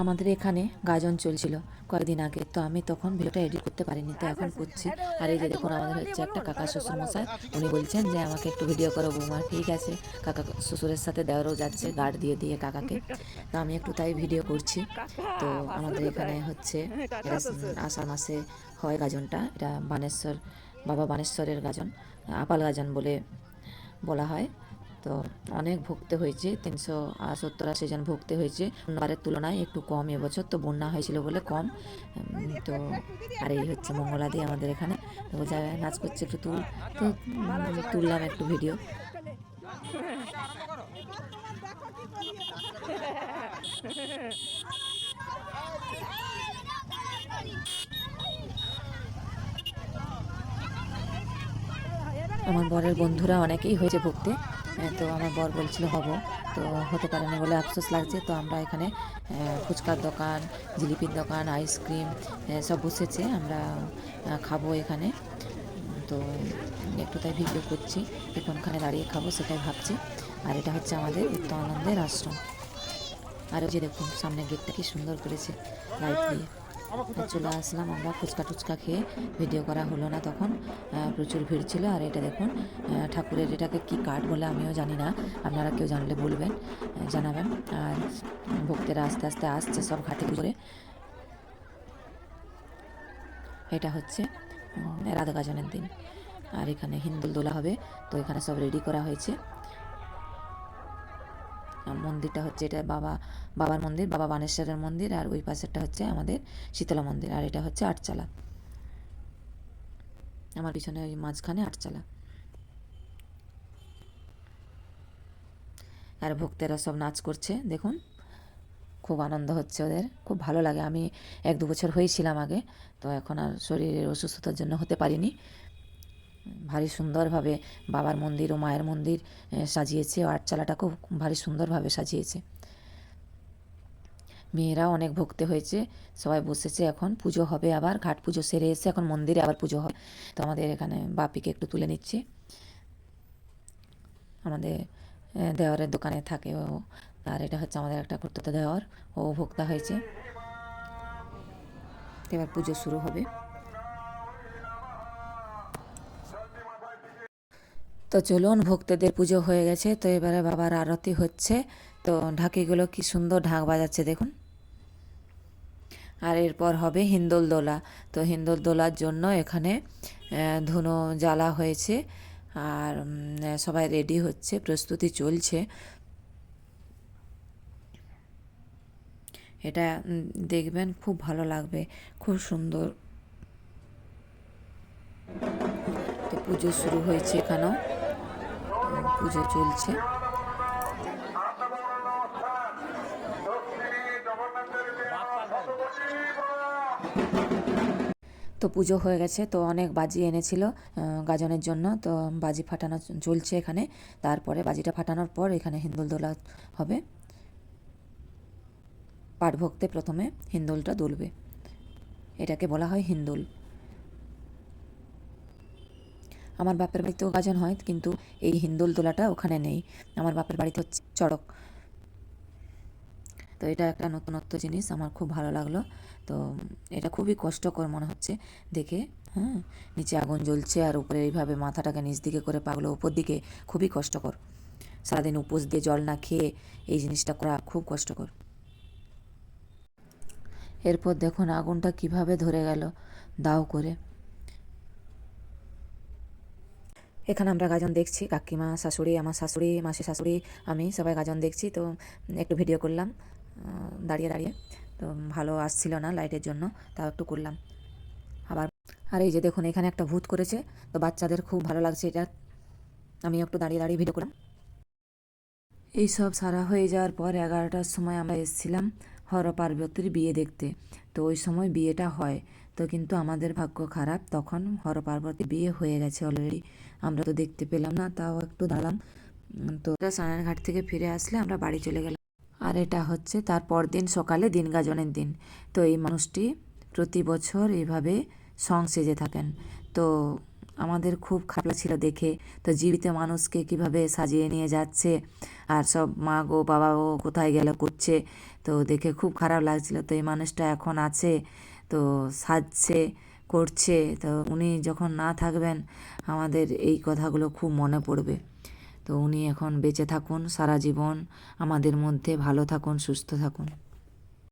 আমাদের এখানে গাজন চলছিল কয়েকদিন আগে, তো আমি তখন ভিডিওটা এডিট করতে পারিনি, তো এখন করছি। আর এই যে দেখুন, আমাদের হচ্ছে একটা কাকা শ্বশুর মশাই উনি বলছেন যে আমাকে একটু ভিডিও করো বৌমা, ঠিক আছে? কাকা শ্বশুরের সাথে দেওয়ারও যাচ্ছে গার্ড দিয়ে দিয়ে কাকাকে। তো আমি একটু তাই ভিডিও করছি। তো আমাদের এখানে হচ্ছে আষাঢ় মাসে হয় গাজনটা, এটা বানেশ্বর, বাবা বানেশ্বরের গাজন আপাল গাজন বলে বলা হয়। তো অনেক ভুগতে হয়েছে, তিনশো সত্তর আশি জন ভুগতে হয়েছে। অন্যবারের তুলনায় একটু কম এবছর, তো বন্যা হয়েছিল বলে কম। তো আর এই হচ্ছে মঙ্গলাদি আমাদের এখানে। তো নাচ করছে একটু তুল, তো তুললাম একটু ভিডিও। আমার বরের বন্ধুরা অনেকেই হয়েছে ভুগতে। তো আমার বর বলছিল হব। তো হতে পারে না বলে আফসোস লাগছে। তো আমরা এখানে ফুচকার দোকান, জিলিপির দোকান, আইসক্রিম সব বসেছে। আমরা খাব এখানে। তো একটু তাই ভিডিও করছি কোনখানে দাঁড়িয়ে খাব সেটাই ভাবছি। আর এটা হচ্ছে আমাদের উত্তম আনন্দের আশ্রম। আর যে দেখুন, সামনে গেটটা কি সুন্দর করেছে, লাইট দিয়ে। চলে আসলাম আমরা ফুচকা টুচকা খেয়ে। ভিডিও করা হলো না তখন। প্রচুর ভিড় ছিল। আর এটা দেখুন ঠাকুরের এটাকে কি কাঠ বলে আমিও জানি না। আপনারা কেউ জানলে বলবেন জানাবেন। আর ভক্তেরা আস্তে আস্তে আসছে সব ঘাটে করে এটা হচ্ছে রাধা গাজনের দিন। আর এখানে হিন্দুল দোলা হবে। তো এখানে সব রেডি করা হয়েছে। মন্দিরটা হচ্ছে এটা বাবা, বাবার মন্দির, বাবা বানেশ্বরের মন্দির, আর ওই পাশেরটা হচ্ছে আমাদের শীতলা মন্দির, আর এটা হচ্ছে আটচালা। আমার পিছনে ওই মাঝখানে আটচালা। আর ভক্তেরা সব নাচ করছে, দেখুন। খুব আনন্দ হচ্ছে ওদের, খুব ভালো লাগে। আমি এক দু বছর হয়েছিলাম আগে, তো এখন আর শরীরের অসুস্থতার জন্য হতে পারিনি। ভারী সুন্দরভাবে বাবার মন্দির ও মায়ের মন্দির সাজিয়েছে। আটচালাটাকেও ভারী সুন্দরভাবে সাজিয়েছে। মেয়েরাও অনেক ভক্তি হয়েছে। সবাই বসেছে এখন। পুজো হবে আবার। ঘাট পুজো সেরে এসে এখন মন্দিরে আবার পুজো হবে। তো আমাদের এখানে বাপিকে একটু তুলে নিচ্ছে। আমাদের দেওয়ারের দোকানে থাকে ও। আর এটা হচ্ছে আমাদের একটা কর্তৃত্ব দেওয়ার। ও ভোক্তা হয়েছে। এবার পুজো শুরু হবে। তো চলুন, ভক্তদের পুজো হয়ে গেছে, তো এবারে বাবার আরতি হচ্ছে। তো ঢাকিগুলো কি সুন্দর ঢাক বাজাচ্ছে, দেখুন। আর এরপর হবে হিন্দোল দোলা। তো হিন্দোল দোলার জন্য এখানে ধুনো জ্বালা হয়েছে, আর সবাই রেডি হচ্ছে, প্রস্তুতি চলছে। এটা দেখবেন, খুব ভালো লাগবে, খুব সুন্দর। তো পুজো শুরু হয়েছে এখানেও। পুজো চলছে। তো পুজো হয়ে গেছে, তো অনেক বাজি এনেছিল গাজনের জন্য। তো বাজি ফাটানো চলছে এখানে। তারপরে বাজিটা ফাটানোর পর এখানে হিন্দুল দোলা হবে। পাট ভক্তে প্রথমে হিন্দুলটা দুলবে। এটাকে বলা হয় হিন্দোল। আমার বাপের বাড়িতেও গাজন হয়, কিন্তু এই হিন্দোল দোলাটা ওখানে নেই। আমার বাপের বাড়িতে হচ্ছে চড়ক। তো এটা একটা নতুনত্ব জিনিস, আমার খুব ভালো লাগল। তো এটা খুবই কষ্টকর মনে হচ্ছে দেখে হ্যাঁ? নিচে আগুন জ্বলছে আর উপরে এইভাবে মাথাটাকে নিচ দিকে করে পাগলো, উপর দিকে খুবই কষ্টকর। সারাদিন উপোস দিয়ে জল না খেয়ে এই জিনিসটা করা খুব কষ্টকর। এরপর দেখুন আগুনটা কীভাবে ধরে গেল, দাও করে। এখানে আমরা গাজন দেখছি, কাকিমা, শাশুড়ি, আমার শাশুড়ি মাসি শাশুড়ি, আমি সবাই গাজন দেখছি। তো একটু ভিডিও করলাম দাঁড়িয়ে দাঁড়িয়ে। তো ভালো আসছিল না লাইটের জন্য, তাও একটু করলাম। আবার আর এই যে দেখুন, এখানে একটা ভূত করেছে, তো বাচ্চাদের খুব ভালো লাগছে এটা। আমি একটু দাঁড়িয়ে দাঁড়িয়ে ভিডিও করলাম। এই সব সারা হয়ে যাওয়ার পর এগারোটার সময় আমরা এসেছিলাম হর পার্বতীর বিয়ে দেখতে। তো ওই সময় বিয়েটা হয়। তো কিন্তু আমাদের ভাগ্য খারাপ। তখন হর পার্বতী বিয়ে হয়ে গেছে অলরেডি আমরা তো দেখতে পেলাম না, তাও একটু দাঁড়ালাম। তো স্নানের ঘাট থেকে ফিরে আসলে আমরা বাড়ি চলে গেলাম। আর এটা হচ্ছে তার পরদিন সকালে দিন গাজনের দিন। তো এই মানুষটি প্রতি বছর এইভাবে সং সেজে থাকেন। তো আমাদের খুব খারাপ লাগছিল দেখে। তো জীবিত মানুষকে কীভাবে সাজিয়ে নিয়ে যাচ্ছে? আর সব মা গো, বাবা গো কোথায় গেল, করছে? তো দেখে খুব খারাপ লাগছিল। তো এই মানুষটা এখন আছে। তো সাজছে, করছে, তো উনি যখন না থাকবেন, আমাদের এই কথাগুলো খুব মনে পড়বে। তো উনি এখন বেঁচে থাকুন, সারা জীবন আমাদের মধ্যে ভালো থাকুন, সুস্থ থাকুন।